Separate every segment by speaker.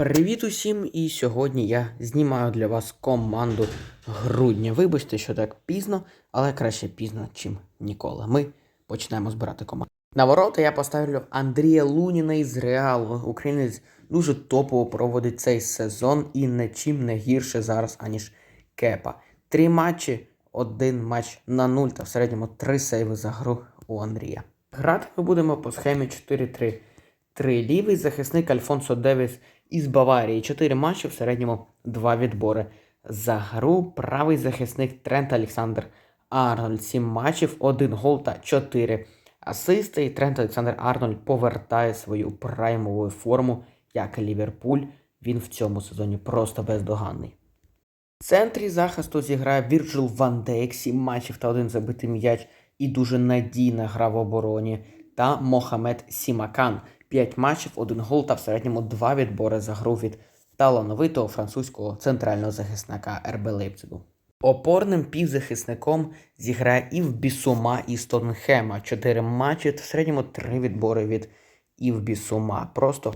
Speaker 1: Привіт усім! І сьогодні я знімаю для вас команду грудня. Вибачте, що так пізно, але краще пізно, чим ніколи. Ми починаємо збирати команду. На ворота я поставлю Андрія Луніна із Реалу. Українець дуже топово проводить цей сезон і нічим не гірше зараз, аніж Кепа. Три матчі, один матч на нуль та в середньому три сейви за гру у Андрія. Грати ми будемо по схемі 4-3. Три лівий захисник Альфонсо Девіс із Баварії. Чотири матчі в середньому два відбори. За гру правий захисник Трент Олександр Арнольд. Сім матчів, один гол та чотири асисти. І Трент Олександр Арнольд повертає свою праймову форму, як Ліверпуль. Він в цьому сезоні просто бездоганний. В центрі захисту зіграє Вірджил Ван Дейк, 7 матчів та один забитий м'яч і дуже надійна гра в обороні. Та Мохамед Сімакан. 5 матчів, один гол та в середньому 2 відбори за гру від талановитого французького центрального захисника РБ Лейпцигу. Опорним півзахисником зіграє Ів Бісума із Тоттенхема. 4 матчі та в середньому 3 відбори від Ів Бісума. Просто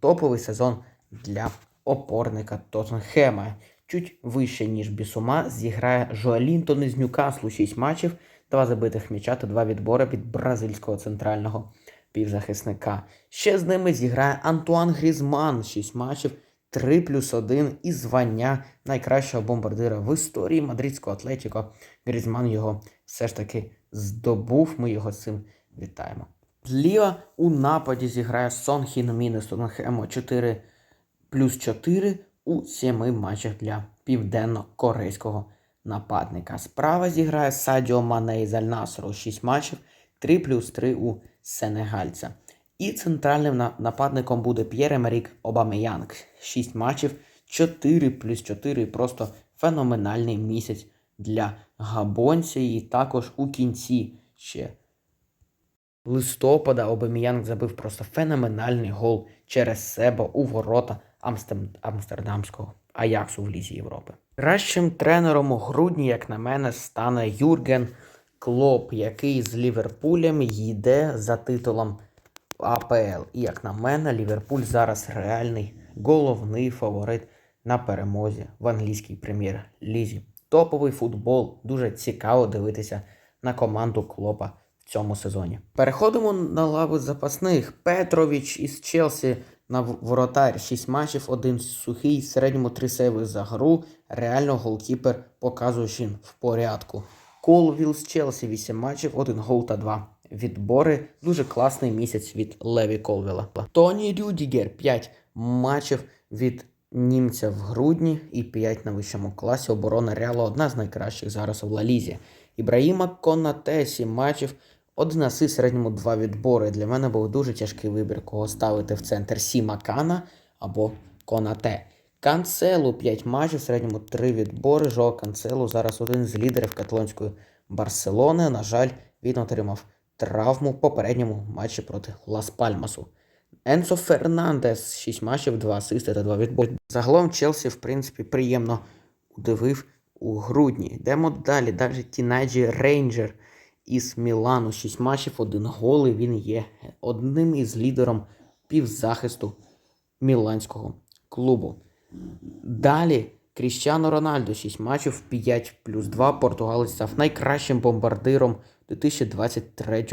Speaker 1: топовий сезон для опорника Тоттенхема. Чуть вище, ніж Бісума, зіграє Жоалінтон із Ньюкаслу 6 матчів, 2 забитих м'яча та 2 відбори від бразильського центрального півзахисника. Ще з ними зіграє Антуан Грізман 6 матчів, 3 плюс 1 і звання найкращого бомбардира в історії мадридського Атлетіко. Грізман його все ж таки здобув. Ми його цим вітаємо. Зліва у нападі зіграє Сон Хіномін з 4 плюс 4 у 7 матчах для південно-корейського нападника. Справа зіграє Садіо Мане із Аль-Насру 6 матчів, 3 плюс 3 у сенегальця. І центральним нападником буде П'єр Емерік Обамеянг. 6 матчів, 4 плюс 4. Просто феноменальний місяць для габонця. І також у кінці ще листопада Обамеянг забив просто феноменальний гол через себе у ворота Амстем- Амстердамського Аяксу в Лізі Європи. Кращим тренером у грудні, як на мене, стане Юрген Клоп, який з Ліверпулем йде за титулом АПЛ. І як на мене, Ліверпуль зараз реальний головний фаворит на перемозі в англійській прем'єр-лізі. Топовий футбол, дуже цікаво дивитися на команду Клопа в цьому сезоні. Переходимо на лаву запасних. Петрович із Челсі на воротар 6 матчів, один сухий, середньому 3 сейви за гру. Реально голкіпер показує, що він в порядку. Колвіл з Челсі 8 матчів, 1 гол та 2 відбори. Дуже класний місяць від Леві Колвіла. Тоні Рюдігер 5 матчів від німця в грудні і 5 на вищому класі. Оборона Реала одна з найкращих зараз в Лалізі. Ібраїма Конате 7 матчів, один асист, в середньому 2 відбори. Для мене був дуже тяжкий вибір, кого ставити в центр Сіма Кана або Конате. Канцелу 5 матчів, в середньому 3 відбори. Жо Канцелу зараз один з лідерів каталонської Барселони. На жаль, він отримав травму в попередньому матчі проти Лас Пальмасу. Енсо Фернандес 6 матчів, 2 асисти та 2 відбори. Загалом Челсі, в принципі, приємно удивив у грудні. Йдемо далі. Далі Тінаджі Рейнджер із Мілану 6 матчів, 1 гол. і Він є одним із лідером півзахисту міланського клубу. Далі Кріщано Рональдо 6 матчів, 5 плюс 2. Португалець став найкращим бомбардиром у 2023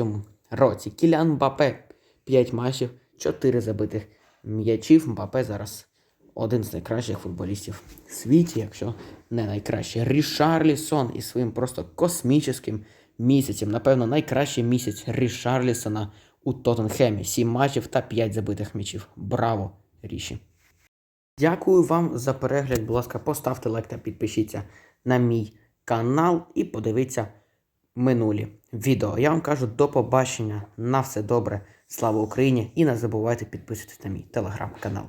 Speaker 1: році. Кілян Мбапе 5 матчів, 4 забитих м'ячів. Мбапе зараз один з найкращих футболістів в світі, якщо не найкращий. Рішарлісон із своїм просто космічним місяцем. Напевно, найкращий місяць Рішарлісона у Тоттенхемі. 7 матчів та 5 забитих м'ячів. Браво, Ріші! Дякую вам за перегляд. Будь ласка, поставте лайк та підпишіться на мій канал і подивіться минулі відео. Я вам кажу до побачення. На все добре. Слава Україні! І не забувайте підписуватися на мій телеграм-канал.